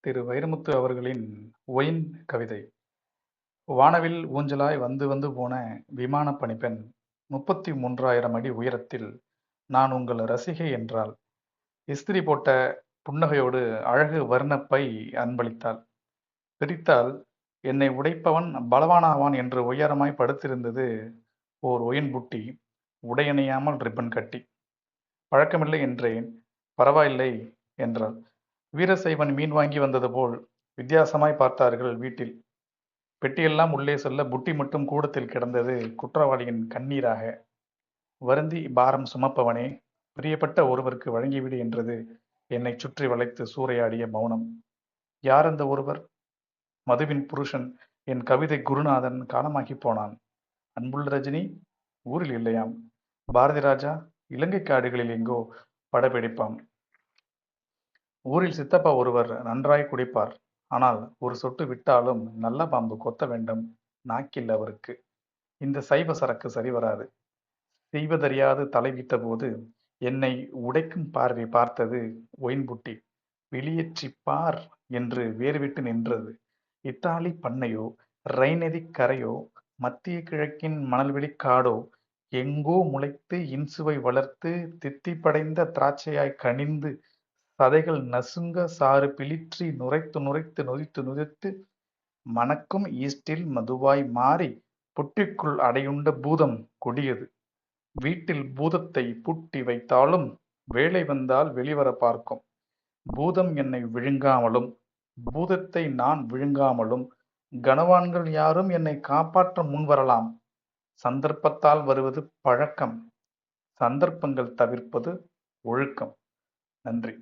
திரு வைரமுத்து அவர்களின் ஒயின் கவிதை. வானவில் ஊஞ்சலாய் வந்து வந்து போன விமானப் பணிப்பெண் முப்பத்தி மூன்றாயிரம் அடி உயரத்தில் நான் உங்கள் ரசிகை என்றாள். இஸ்திரி போட்ட புன்னகையோடு அழகு வர்ணப்பை அன்பளித்தாள். பிரித்தால் என்னை உடைப்பவன் பலவானாவான் என்று உயரமாய் படுத்திருந்தது ஓர் ஒயின் புட்டி உடையணியாமல் ரிப்பன் கட்டி. பழக்கமில்லை என்றேன் பரவாயில்லை என்றாள். வீரசைவன் மீன் வாங்கி வந்தது போல் வித்தியாசமாய் பார்த்தார்கள் வீட்டில். பெட்டியெல்லாம் உள்ளே செல்ல புட்டி மட்டும் கூடத்தில் கிடந்தது குற்றவாளியின் கண்ணீராக. வருந்தி பாரம் சுமப்பவனே பிரியப்பட்ட ஒருவருக்கு வழங்கிவிடு என்றது என்னை சுற்றி வளைத்து சூறையாடிய மௌனம். யார் அந்த ஒருவர்? மதுவின் புருஷன் என் கவிதை குருநாதன் காலமாகி போனான். அன்புள்ள ரஜினி ஊரில் இல்லையாம். பாரதி ராஜா இலங்கை காடுகளில் எங்கோ படப்பிடிப்பாம். ஊரில் சித்தப்பா ஒருவர் நன்றாய் குடிப்பார். ஆனால் ஒரு சொட்டு விட்டாலும் நல்ல பாம்பு கொத்த வேண்டும் நாக்கில் அவருக்கு. இந்த சைவ சரக்கு சரி வராது. செய்வதறியாது தலைவிட்ட போது என்னை உடைக்கும் பார்வை பார்த்தது ஒயின்புட்டி. வெளியேற்றி பார் என்று வேறுவிட்டு நின்றது. இத்தாலி பண்ணையோ ரைநதி கரையோ மத்திய கிழக்கின் மணல்வெளி காடோ எங்கோ முளைத்து இன்சுவை வளர்த்து தித்தி படைந்த திராட்சையாய் கனிந்து சதைகள் நசுங்க சாறு பிளிற்றி நுரைத்து நுரைத்து நொதித்து நுதித்து மணக்கும் ஈஸ்டில் மதுவாய் மாறி புட்டிக்குள் அடையுண்ட பூதம் கொடியது. வீட்டில் பூதத்தை பூட்டி வைத்தாலும் வேலை வந்தால் வெளிவர பார்க்கும். பூதம் என்னை விழுங்காமலும் பூதத்தை நான் விழுங்காமலும் கனவான்கள் யாரும் என்னை காப்பாற்ற முன்வரலாம். சந்தர்ப்பத்தால் வருவது பழக்கம் சந்தர்ப்பங்கள் தவிர்ப்பது ஒழுக்கம். நன்றி.